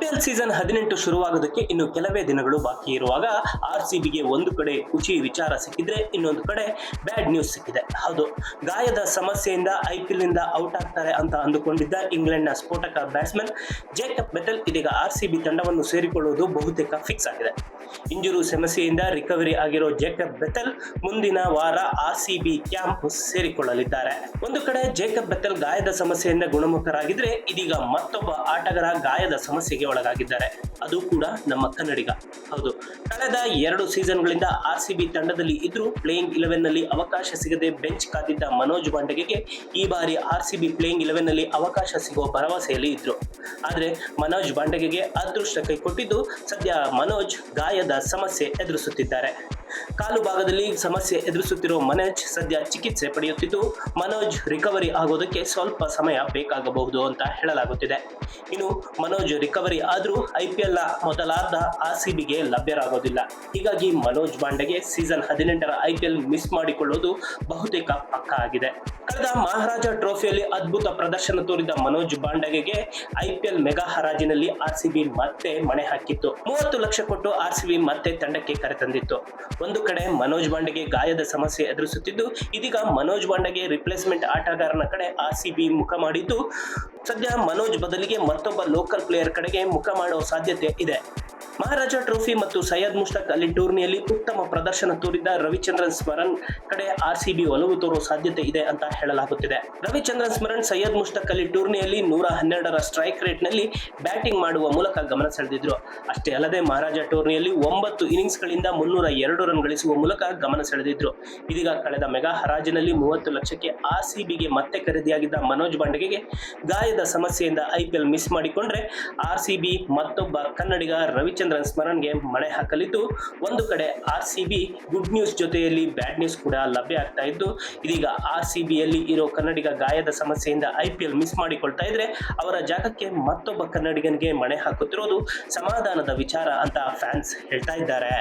IPL season ಹದಿನೆಂಟು ಶುರುವಾಗೋದಕ್ಕೆ ಇನ್ನು ಕೆಲವೇ ದಿನಗಳು ಬಾಕಿ ಇರುವಾಗ ಆರ್ ಸಿ ಬಿಗೆ ಒಂದು ಕಡೆ ಖುಷಿ ವಿಚಾರ ಸಿಕ್ಕಿದ್ರೆ ಇನ್ನೊಂದು ಕಡೆ ಬ್ಯಾಡ್ ನ್ಯೂಸ್ ಸಿಕ್ಕಿದೆ. ಹೌದು, ಗಾಯದ ಸಮಸ್ಯೆಯಿಂದ ಐಪಿಎಲ್ನಿಂದ ಔಟ್ ಆಗ್ತಾರೆ ಅಂತ ಅಂದುಕೊಂಡಿದ್ದ ಇಂಗ್ಲೆಂಡ್ನ ಸ್ಫೋಟಕ ಬ್ಯಾಟ್ಸ್ಮನ್ ಜೇಕಬ್ ಬೆಟಲ್ ಇದೀಗ ಆರ್ ಸಿ ಬಿ ತಂಡವನ್ನು ಸೇರಿಕೊಳ್ಳುವುದು ಬಹುತೇಕ ಫಿಕ್ಸ್ ಆಗಿದೆ. ಇಂಜುರು ಸಮಸ್ಯೆಯಿಂದ ರಿಕವರಿ ಆಗಿರೋ ಜೇಕಬ್ ಬೆಟಲ್ ಮುಂದಿನ ವಾರ ಆರ್ ಸಿ ಬಿ ಕ್ಯಾಂಪ್ ಸೇರಿಕೊಳ್ಳಲಿದ್ದಾರೆ. ಒಂದು ಕಡೆ ಜೇಕಬ್ ಬೆಟಲ್ ಗಾಯದ ಸಮಸ್ಯೆಯಿಂದ ಗುಣಮುಖರಾಗಿದ್ರೆ ಇದೀಗ ಮತ್ತೊಬ್ಬ ಆಟಗಾರ ಗಾಯದ ಸಮಸ್ಯೆಗೆ ಒಳಗಾಗಿದ್ದಾರೆ. ಅದು ಕೂಡ ನಮ್ಮ ಕನ್ನಡಿಗ. ಹೌದು. ಕಳೆದ ಎರಡು ಸೀಸನ್ಗಳಿಂದ ಆರ್ ಸಿ ತಂಡದಲ್ಲಿ ಇದ್ರೂ ಪ್ಲೇಯಿಂಗ್ ಇಲೆವೆನ್ನಲ್ಲಿ ಅವಕಾಶ ಸಿಗದೆ ಬೆಂಚ್ ಕಾದಿದ್ದ ಮನೋಜ್ ಬಾಂಡಗೆಗೆ ಈ ಬಾರಿ ಆರ್ ಸಿ ಬಿ ಪ್ಲೇಯಿಂಗ್ ಇಲೆವೆನ್ನಲ್ಲಿ ಅವಕಾಶ ಸಿಗುವ ಭರವಸೆಯಲ್ಲಿ ಇದ್ರು. ಆದ್ರೆ ಮನೋಜ್ ಬಾಂಡಗೆಗೆ ಅದೃಷ್ಟ ಕೈ ಕೊಟ್ಟಿದ್ದು ಸದ್ಯ ಮನೋಜ್ ಗಾಯದ ಸಮಸ್ಯೆ ಎದುರಿಸುತ್ತಿದ್ದಾರೆ. ಕಾಲು ಭಾಗದಲ್ಲಿ ಸಮಸ್ಯೆ ಎದುರಿಸುತ್ತಿರುವ ಮನೋಜ್ ಸದ್ಯ ಚಿಕಿತ್ಸೆ ಪಡೆಯುತ್ತಿದ್ದು, ಮನೋಜ್ ರಿಕವರಿ ಆಗೋದಕ್ಕೆ ಸ್ವಲ್ಪ ಸಮಯ ಬೇಕಾಗಬಹುದು ಅಂತ ಹೇಳಲಾಗುತ್ತಿದೆ. ಇನ್ನು ಮನೋಜ್ ರಿಕವರಿ ಆದರೂ ಐಪಿಎಲ್ ಆರ್ ಸಿ ಬಿಗೆ ಲಭ್ಯರಾಗೋದಿಲ್ಲ. ಹೀಗಾಗಿ ಮನೋಜ್ ಬಾಂಡೆಗೆ ಸೀಸನ್ ಹದಿನೆಂಟರ ಐಪಿಎಲ್ ಮಿಸ್ ಮಾಡಿಕೊಳ್ಳುವುದು ಬಹುತೇಕ ಪಕ್ಕ ಆಗಿದೆ. ಕಳೆದ ಮಹಾರಾಜ ಟ್ರೋಫಿಯಲ್ಲಿ ಅದ್ಭುತ ಪ್ರದರ್ಶನ ತೋರಿದ ಮನೋಜ್ ಬಾಂಡಗೆಗೆ ಐಪಿಎಲ್ ಮೆಗಾ ಹರಾಜಿನಲ್ಲಿ ಆರ್ಸಿಬಿ ಮತ್ತೆ ಮಣೆ ಹಾಕಿತ್ತು. ಮೂವತ್ತು ಲಕ್ಷ ಕೊಟ್ಟು ಆರ್ಸಿಬಿ ಮತ್ತೆ ತಂಡಕ್ಕೆ ಕರೆತಂದಿತ್ತು ಒಂದು ಕಡೆ ಮನೋಜ್ ಬಾಂಡೆಗೆ ಗಾಯದ ಸಮಸ್ಯೆ ಎದುರಿಸುತ್ತಿದ್ದು, ಇದೀಗ ಮನೋಜ್ ಬಾಂಡೆಗೆ ರಿಪ್ಲೇಸ್ಮೆಂಟ್ ಆಟಗಾರನ ಕಡೆ ಆರ್ಸಿಬಿ ಮುಖ ಮಾಡಿದ್ದು. ಸದ್ಯ ಮನೋಜ್ ಬದಲಿಗೆ ಮತ್ತೊಬ್ಬ ಲೋಕಲ್ ಪ್ಲೇಯರ್ ಕಡೆಗೆ ಮುಖ ಮಾಡುವ ಸಾಧ್ಯತೆ ಇದೆ. ಮಹಾರಾಜ ಟ್ರೋಫಿ ಮತ್ತು ಸೈಯದ್ ಮುಷ್ತಾಕ್ ಅಲಿ ಟೂರ್ನಿಯಲ್ಲಿ ಉತ್ತಮ ಪ್ರದರ್ಶನ ತೋರಿದ ರವಿಚಂದ್ರನ್ ಸ್ಮರಣ್ ಕಡೆ ಆರ್ಸಿಬಿ ಒಲವು ತೋರುವ ಸಾಧ್ಯತೆ ಇದೆ ಅಂತ ಹೇಳಲಾಗುತ್ತಿದೆ. ರವಿಚಂದ್ರನ್ ಸ್ಮರಣ್ ಸೈಯದ್ ಮುಷ್ತಾಕ್ ಅಲಿ ಟೂರ್ನಿಯಲ್ಲಿ ನೂರ ಹನ್ನೆರಡರ ಸ್ಟ್ರೈಕ್ ರೇಟ್ನಲ್ಲಿ ಬ್ಯಾಟಿಂಗ್ ಮಾಡುವ ಮೂಲಕ ಗಮನ ಸೆಳೆದಿದ್ರು. ಅಷ್ಟೇ ಅಲ್ಲದೆ ಮಹಾರಾಜ ಟೂರ್ನಿಯಲ್ಲಿ ಒಂಬತ್ತು ಇನ್ನಿಂಗ್ಸ್ಗಳಿಂದ ಮುನ್ನೂರ ಎರಡು ರನ್ ಗಳಿಸುವ ಮೂಲಕ ಗಮನ ಸೆಳೆದಿದ್ರು. ಇದೀಗ ಕಳೆದ ಮೆಗಾ ಹರಾಜಿನಲ್ಲಿ ಮೂವತ್ತು ಲಕ್ಷಕ್ಕೆ ಆರ್ಸಿಬಿಗೆ ಮತ್ತೆ ಖರೀದಿಯಾಗಿದ್ದ ಮನೋಜ್ ಬಾಂಡಗೆಗೆ ಗಾಯದ ಸಮಸ್ಯೆಯಿಂದ ಐಪಿಎಲ್ ಮಿಸ್ ಮಾಡಿಕೊಂಡ್ರೆ ಆರ್ಸಿಬಿ ಮತ್ತೊಬ್ಬ ಕನ್ನಡಿಗ ರವಿಚಂದ್ರನ್ ಸ್ಮರಣ್ಗೆ ಮಣೆ ಹಾಕಲಿದ್ದು, ಒಂದು ಕಡೆ ಆರ್ಸಿಬಿ ಗುಡ್ ನ್ಯೂಸ್ ಜೊತೆಯಲ್ಲಿ ಬ್ಯಾಡ್ ನ್ಯೂಸ್ ಕೂಡ ಲಭ್ಯ ಆಗ್ತಾ ಇದ್ದು, ಇದೀಗ ಆರ್ ಸಿ ಬಿಯಲ್ಲಿ ಇರೋ ಕನ್ನಡಿಗ ಗಾಯದ ಸಮಸ್ಯೆಯಿಂದ ಐಪಿಎಲ್ ಮಿಸ್ ಮಾಡಿಕೊಳ್ತಾ ಇದ್ರೆ, ಅವರ ಜಾಗಕ್ಕೆ ಮತ್ತೊಬ್ಬ ಕನ್ನಡಿಗನಿಗೆ ಮಣೆ ಹಾಕುತ್ತಿರೋದು ಸಮಾಧಾನದ ವಿಚಾರ ಅಂತ ಫ್ಯಾನ್ಸ್ ಹೇಳ್ತಾ ಇದ್ದಾರೆ.